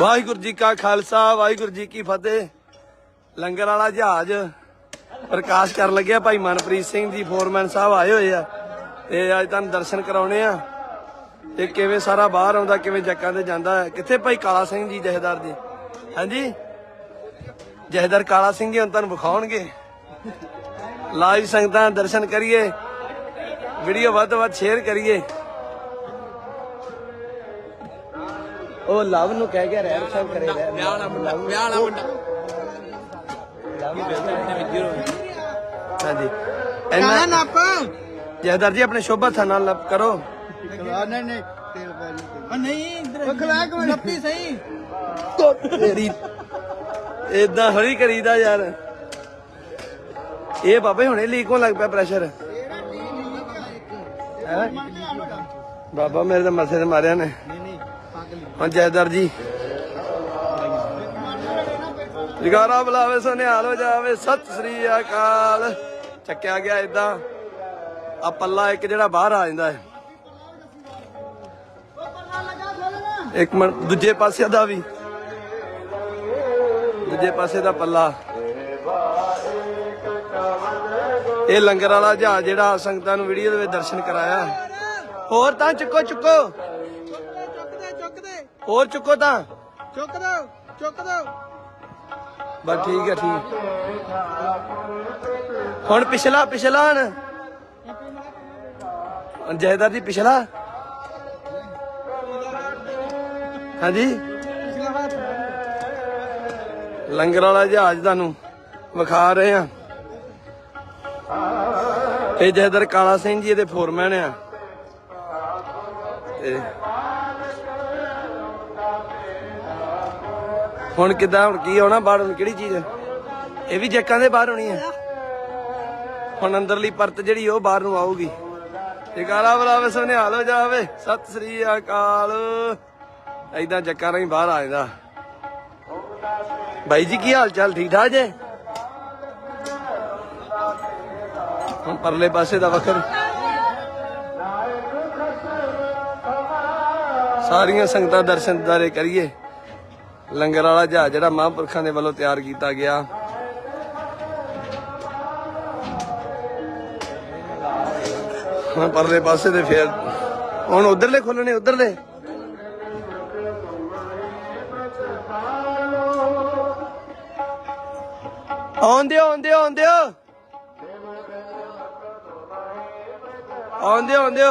ਵਾਹਿਗੁਰੂ ਜੀ ਕਾ ਖਾਲਸਾ, ਵਾਹਿਗੁਰੂ ਜੀ ਕੀ ਫਤਿਹ। ਲੰਗਰ ਵਾਲਾ ਜਹਾਜ਼ ਪ੍ਰਕਾਸ਼ ਕਰਨ ਲੱਗਿਆ ਭਾਈ ਮਨਪ੍ਰੀਤ ਸਿੰਘ ਜੀ, ਫੋਰਮੈਨ ਸਾਹਿਬ ਆਏ ਹੋਏ ਆ। ਤੇ ਅੱਜ ਤੁਹਾਨੂੰ ਦਰਸ਼ਨ ਕਰਾਉਣੇ ਆ। ਤੇ ਕਿਵੇਂ ਸਾਰਾ ਬਾਹਰ ਆਉਂਦਾ, ਕਿਵੇਂ ਜੱਕਾਂ ਤੇ ਜਾਂਦਾ ਕਿੱਥੇ ਭਾਈ ਕਾਲਾ ਸਿੰਘ ਜੀ, ਜਹੇਦਾਰ ਜੀ? ਹਾਂਜੀ? ਜਹੇਦਾਰ ਕਾਲਾ ਸਿੰਘ ਜੀ, ਹੁਣ ਤੁਹਾਨੂੰ ਵਿਖਾਉਣਗੇ। ਲਾਈਵ ਸੰਗਤਾਂ ਦਰਸ਼ਨ ਕਰੀਏ। ਵੀਡੀਓ ਵੱਧ ਤੋਂ ਵੱਧ ਸ਼ੇਅਰ ਕਰੀਏ। ਉਹ ਲਵ ਨੂੰ ਕਹਿ ਗਿਆ ਰਹਿਣ ਸਾਹਿਬ ਕਰੇ ਰਹਿਣ। ਵਿਆਹ ਵਾਲਾ ਮੁੰਡਾ ਵਿਆਹ ਵਾਲਾ ਮੁੰਡਾ। ਹਾਂਜੀ। ਇੰਨਾ ਨੱਪ? ਜਹਦਰ ਜੀ ਆਪਣੇ ਸ਼ੋਭਾ ਥਾਂ ਨਾਲ ਲੱਭ ਕਰੋ। ਨਹੀਂ ਨਹੀਂ ਤੇਲ ਪੈ ਨਹੀਂ ਨਹੀਂ ਇਧਰ ਖਲਾ ਕੇ ਨੱਪੀ ਸਹੀ। ਤੇਰੀ ਇਦਾਂ ਹਰੀ ਕਰੀਦਾ ਯਾਰ। ਇਹ ਬਾਬੇ ਹੁਣੇ ਲੀਕ ਹੋਣ ਲੱਗ ਪਿਆ ਪ੍ਰੈਸ਼ਰ ਬਾਬਾ ਮੇਰੇ ਤਾਂ ਮੱਥੇ ਤੇ ਮਾਰਿਆ ਨੇ। ਨਹੀਂ ਨਹੀਂ। ਹਾਂ ਜੈਦਰ ਜੀ। ਜਗਾਰਾ ਬੁਲਾਵੇ ਸੁਨਿਹਾਲ ਹੋ ਜਾਵੇ ਸਤਿ ਸ੍ਰੀ ਅਕਾਲ। ਚੱਕਿਆ ਗਿਆ ਇਦਾਂ ਆ ਪੱਲਾ ਇੱਕ ਜਿਹੜਾ ਬਾਹਰ ਆ ਜਾਂਦਾ ਹੈ। ਇੱਕ ਮਿੰਟ, ਦੂਜੇ ਪਾਸੇ ਦਾ ਵੀ। ਦੂਜੇ ਪਾਸੇ ਦਾ ਪੱਲਾ। ਇਹ ਲੰਗਰ ਵਾਲਾ ਜਹਾਜ਼ ਜਿਹੜਾ ਸੰਗਤਾਂ ਨੂੰ ਵੀਡੀਓ ਦੇ ਵਿੱਚ ਦਰਸ਼ਨ ਕਰਾਇਆ। ਹੋਰ ਤਾਂ ਚੁੱਕੋ ਚੁੱਕੋ। ਹੋਰ ਚੁੱਕੋ ਤਾਂ। ਚੁੱਕ ਦੋ ਚੁੱਕ ਦੋ। ਬਸ ਠੀਕ ਹੈ ਠੀਕ। ਹੁਣ ਪਿਛਲਾ ਪਿਛਲਾ ਹਣ। ਜੈਦਾਰ ਜੀ ਪਿਛਲਾ। ਹਾਂਜੀ। ਲੰਗਰ ਵਾਲਾ ਜਹਾਜ਼ ਤੁਹਾਨੂੰ ਵਿਖਾ ਰਹੇ ਆ ਇਹ ਜੈਦਰ ਕਾਲਾ ਸਿੰਘ ਜੀ ਇਹਦੇ ਫੋਰਮੈਨ ਆ। ਤੇ ਹੁਣ ਕਿਦਾਂ, ਹੁਣ ਕੀ ਹੋਣਾ ਬਾਹਰ, ਹੁਣ ਕਿਹੜੀ ਚੀਜ਼ ਇਹ ਵੀ ਜੱਕਾਂ ਦੇ ਬਾਹਰ ਹੋਣੀ ਹੈ ਹੁਣ ਅੰਦਰਲੀ ਪਰਤ ਜਿਹੜੀ ਉਹ ਬਾਹਰ ਨੂੰ ਆਊਗੀ। ਜਕਾਰਾ ਬੁਲਾਵੇ ਸੁਨਿਹਾਲ ਹੋ ਜਾਵੇ। ਸਤਿ ਸ੍ਰੀ ਅਕਾਲ। ਐਦਾਂ ਜੱਕਾਂ ਰਾਹੀਂ ਬਾਹਰ ਆ ਜਾਂਦਾ। ਬਾਈ ਜੀ, ਕੀ ਹਾਲ ਚਾਲ? ਠੀਕ ਠਾਕ ਜੇ? ਹੁਣ ਪਰਲੇ ਪਾਸੇ ਦਾ ਵਖਰ। ਸਾਰੀਆਂ ਸੰਗਤਾਂ ਦਰਸ਼ਨ ਦਾਰੇ ਕਰੀਏ। ਲੰਗਰ ਵਾਲਾ ਜਹਾਜ਼ ਜਿਹੜਾ ਮਹਾਂਪੁਰਖਾਂ ਦੇ ਵੱਲੋਂ ਤਿਆਰ ਕੀਤਾ ਗਿਆ। ਹੁਣ ਪਰਲੇ ਪਾਸੇ ਤੇ ਫੇਰ ਹੁਣ ਉਧਰਲੇ ਖੋਲਣੇ, ਉਧਰਲੇ। ਆਉਂਦੇ ਆਉਂਦੇ ਆਉਂਦੇ ਆਉਂਦੇ ਆਉਂਦੇ